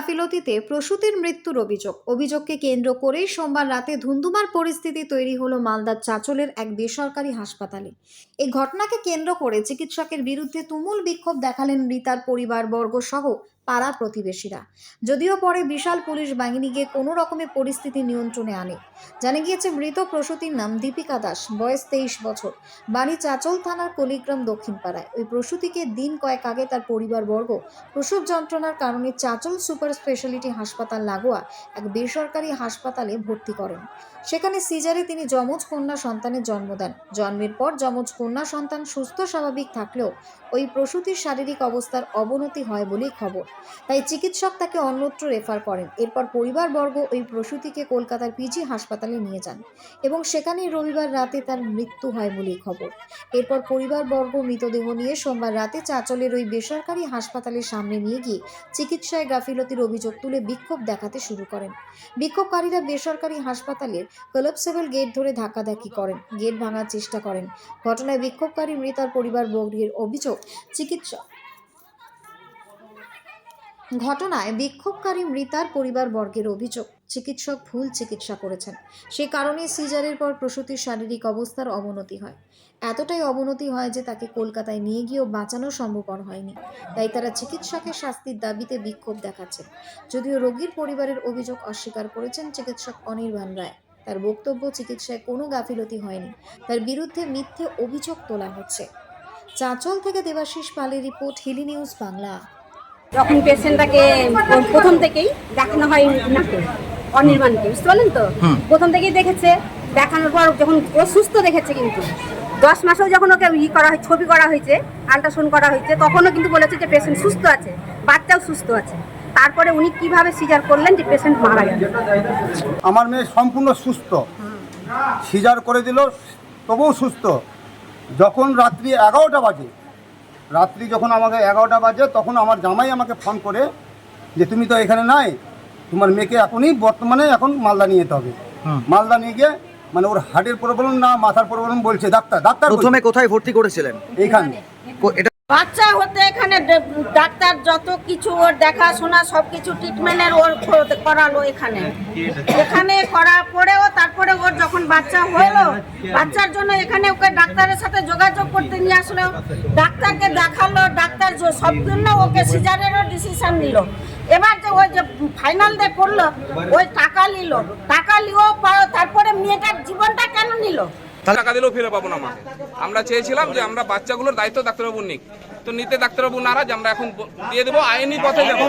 গাফিলতিতে প্রসূতির মৃত্যুর অভিযোগ। অভিযোগকে কেন্দ্র করেই সোমবার রাতে ধুন্ধুমার পরিস্থিতি তৈরি হলো মালদার চাচলের এক বেসরকারি হাসপাতালে। এই ঘটনাকে কেন্দ্র করে চিকিৎসকের বিরুদ্ধে তুমুল বিক্ষোভ দেখালেন মৃতার পরিবারবর্গ সহ পাড়া প্রতিবেশীরা। যদিও পরে বিশাল পুলিশ বাহিনী গিয়ে কোনো রকমের পরিস্থিতি নিয়ন্ত্রণে আনে। জানা গিয়েছে, মৃত প্রসূতির নাম দীপিকা দাস, বয়স তেইশ বছর, বাড়ি চাচল থানার কলিগ্রাম দক্ষিণ পাড়ায় ওই প্রসূতিকে দিন কয়েক আগে তার পরিবারবর্গ প্রসব যন্ত্রণার কারণে চাচল সুপার স্পেশালিটি হাসপাতাল লাগোয়া এক বেসরকারি হাসপাতালে ভর্তি করেন। সেখানে সিজারে তিনি যমজ কন্যা সন্তানের জন্ম দেন। জন্মের পর যমজ কন্যা সন্তান সুস্থ স্বাভাবিক থাকলেও ওই প্রসূতির শারীরিক অবস্থার অবনতি হয় বলেই খবর। তাই চিকিৎসক তাকে অন্যত্র রেফার করেন। এরপর পরিবারবর্গ ওই প্রসূতিকে কলকাতার পিজি হাসপাতালে নিয়ে যান এবং সেখানেই রবিবার রাতে তার মৃত্যু হয় বলেই খবর। এরপর পরিবারবর্গ মৃতদেহ নিয়ে সোমবার রাতে চাচলের ওই বেসরকারি হাসপাতালের সামনে নিয়ে গিয়ে চিকিৎসায় গাফিলতির অভিযোগ তুলে বিক্ষোভ দেখাতে শুরু করেন। বিক্ষোভকারীরা বেসরকারি হাসপাতালের কলপসেবল গেট ধরে ধাক্কাধাক্কি করেন, গেট ভাঙার চেষ্টা করেন। ঘটনায় বিক্ষোভকারী মৃতার পরিবার পরিবারবর্গের অভিযোগ, চিকিৎসক ঘটনায় বিক্ষোভকারী মৃতার পরিবারবর্গের অভিযোগ। চিকিৎসক ভুল চিকিৎসা করেছেন। সে কারণে সিজারের পর প্রসূতির শারীরিক অবস্থার অবনতি হয়। এতটাই অবনতি হয় যে তাকে কলকাতায় নিয়ে গিয়েও বাঁচানো সম্ভবপর হয়নি। তাই তারা চিকিৎসকের শাস্তির দাবিতে বিক্ষোভ দেখাচ্ছে যদিও রোগীর পরিবারের অভিযোগ অস্বীকার করেছেন চিকিৎসক অনির্বাণ রায়। তার বক্তব্য চিকিৎসায় কোনো গাফিলতি হয়নি। তার বিরুদ্ধে মিথ্যে অভিযোগ তোলা হচ্ছে। চাঁচল থেকে দেবাশিস পালের রিপোর্ট হিলি নিউজ বাংলা। যখন পেশেন্টটাকে প্রথম থেকেই দেখানো হয় নাকে অনির্বাণকে বুঝতে পারলেন তো? প্রথম থেকেই দেখেছে দেখানোর পর যখন ও সুস্থ দেখেছে কিন্তু দশ মাসেও যখন ওকে ই করা হয় ছবি করা হয়েছে আল্ট্রাসাউন্ড করা হয়েছে তখনও কিন্তু বলেছে যে পেশেন্ট সুস্থ আছে বাচ্চাও সুস্থ আছে। তারপরে উনি কীভাবে সিজার করলেন যে পেশেন্ট মারা গেল? আমার মেয়ে সম্পূর্ণ সুস্থ। সিজার করে দিল তবুও সুস্থ। যখন রাত্রি এগারোটা বাজে রাত্রি যখন আমাকে এগারোটা বাজে তখন আমার জামাই আমাকে ফোন করে যে তুমি তো এখানে নাই তোমার মেয়েকে এখনই বর্তমানে এখন মালদা নিয়ে যেতে হবে। মালদা নিয়ে গিয়ে মানে ওর হার্টের প্রবলেম না মাথার প্রবলেম বলছে ডাক্তার ডাক্তার প্রথমে কোথায় ভর্তি করেছিলেন? এইখানে। এটা বাচ্চা হতে এখানে ডাক্তার যত কিছু ওর দেখাশোনা সব কিছু ট্রিটমেন্টের ওর করালো এখানে। এখানে করার পরেও তারপরে ওর যখন বাচ্চা হলো, বাচ্চার জন্য এখানে ওকে ডাক্তারের সাথে যোগাযোগ করতে নিয়ে আসলো। ডাক্তারকে দেখাল, ডাক্তার সব জন্য ওকে সিজারেরও ডিসিশন নিল। এবার যে ওই যে ফাইনাল ডে করল, ওই টাকা নিল। টাকা লিও তারপরে মেয়েটার জীবনটা কেন নিল? টাকা দিলেও ফিরে পাবো না মা। আমরা চেয়েছিলাম যে আমরা বাচ্চাগুলোর দায়িত্ব ডাক্তারবাবু নিক। তো নিতে ডাক্তারবাবু নারাজ আমরা এখন দিয়ে দেবো আইনি পথে যাব।